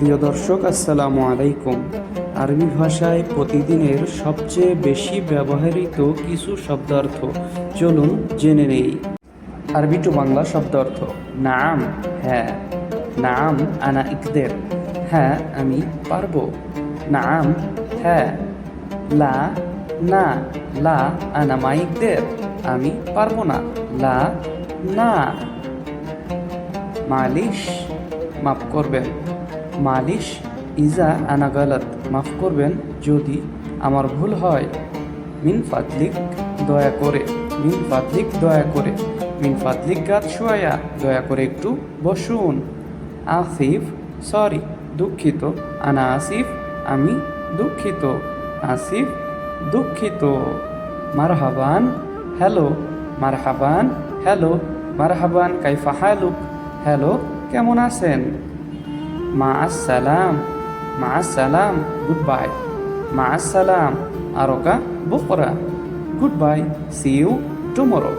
সুপ্রিয় দর্শক, আসসালামু আলাইকুম। আরবি ভাষায় প্রতিদিনের সবচেয়ে বেশি ব্যবহৃত কিছু শব্দার্থ, চলুন জেনে নেই। আরবি টু বাংলা শব্দার্থ, নাম হ্যাঁ নাম আনা ইকদের হ্যাঁ আমি পারব, নাম হ্যাঁ লা, না, লা আনা মাইকদের আমি পারব না, লা, না। মালিশ, মাফ করবেন। মালিশ, ইজা আনা গালাত মাফ করবেন যদি আমার ভুল হয়। মিন ফাতলিক দয়া করে, মিন ফাতলিক দয়া করে, মিন ফাতলিক গাত শোয়া দয়া করে একটু বসুন। আসিফ, সরি, দুঃখিত, আনা আসিফ, আমি দুঃখিত, আসিফ, দুঃখিত। মারহাবান, হ্যালো মারহাবান হ্যালো, মারহাবান, কাইফা হালুক, হ্যালো, কেমন আছেন? মা আসসালাম মা আসসালাম গুড বাই মা আসসালাম আরোকা, বকরা। Good bye see you tomorrow.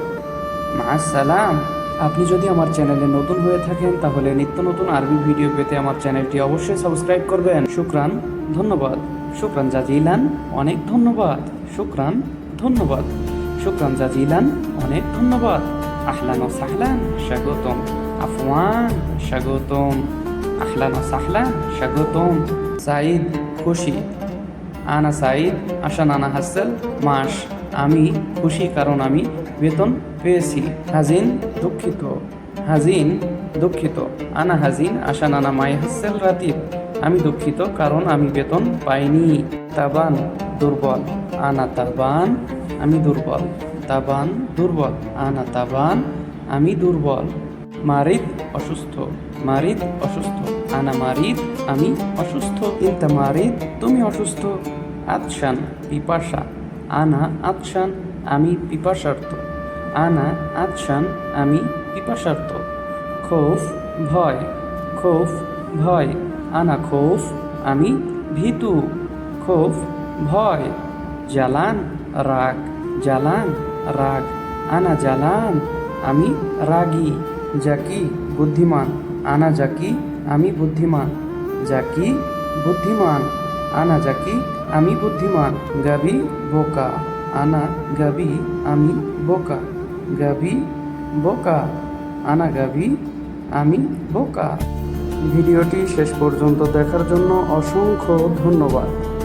মা আসসালাম আপনি যদি আমার চ্যানেলে নতুন হয়ে থাকেন, তাহলে নিত্য নতুন আরবি ভিডিও পেতে আমার চ্যানেলটি অবশ্যই সাবস্ক্রাইব করবেন। শুক্রান, ধন্যবাদ। শুক্রান জাজিলান, অনেক ধন্যবাদ। শুক্রান ধন্যবাদ। শুক্রান জাজিলান, অনেক ধন্যবাদ। আহলান ও সাহলান, স্বাগতম। আফওয়ান, স্বাগতম। আহলান ও সাহলান স্বাগতম সাইদ খুশি আনা সাইদ আশা নানা হাসেল মাস আমি খুশি কারণ আমি বেতন পেয়েছি হাজিন দুঃখিত হাজিন দুঃখিত আনা হাজিন আশা নানা মাই হাসেল রাতিব আমি দুঃখিত কারণ আমি বেতন পাইনি তাবান দুর্বল আনা তাবান আমি দুর্বল তাবান দুর্বল আনা তাবান আমি দুর্বল মারিদ অসুস্থ মারিদ অসুস্থ। আনা মারিদ, আমি অসুস্থ। ইন্তা মারিদ, তুমি অসুস্থ। আতশান, পিপাসা। আনা আতশান, আমি পিপাসার্থ। আনা আতশান, আমি পিপাসার্থ। খোফ, ভয়। খোফ, ভয়। আনা খোফ, আমি ভীতু। খোফ, ভয়। জালান রাগ। জালান রাগ। আনা জালান আমি রাগী। জাকি বুদ্ধিমান। আনা জাকি আমি বুদ্ধিমান। জাকি বুদ্ধিমান। আনা জাকি আমি বুদ্ধিমান। গাবি, বোকা। আনা গাবি, আমি বোকা। গাবি, বোকা। আনা গাবি, আমি বোকা। ভিডিওটি শেষ পর্যন্ত দেখার জন্য অসংখ্য ধন্যবাদ।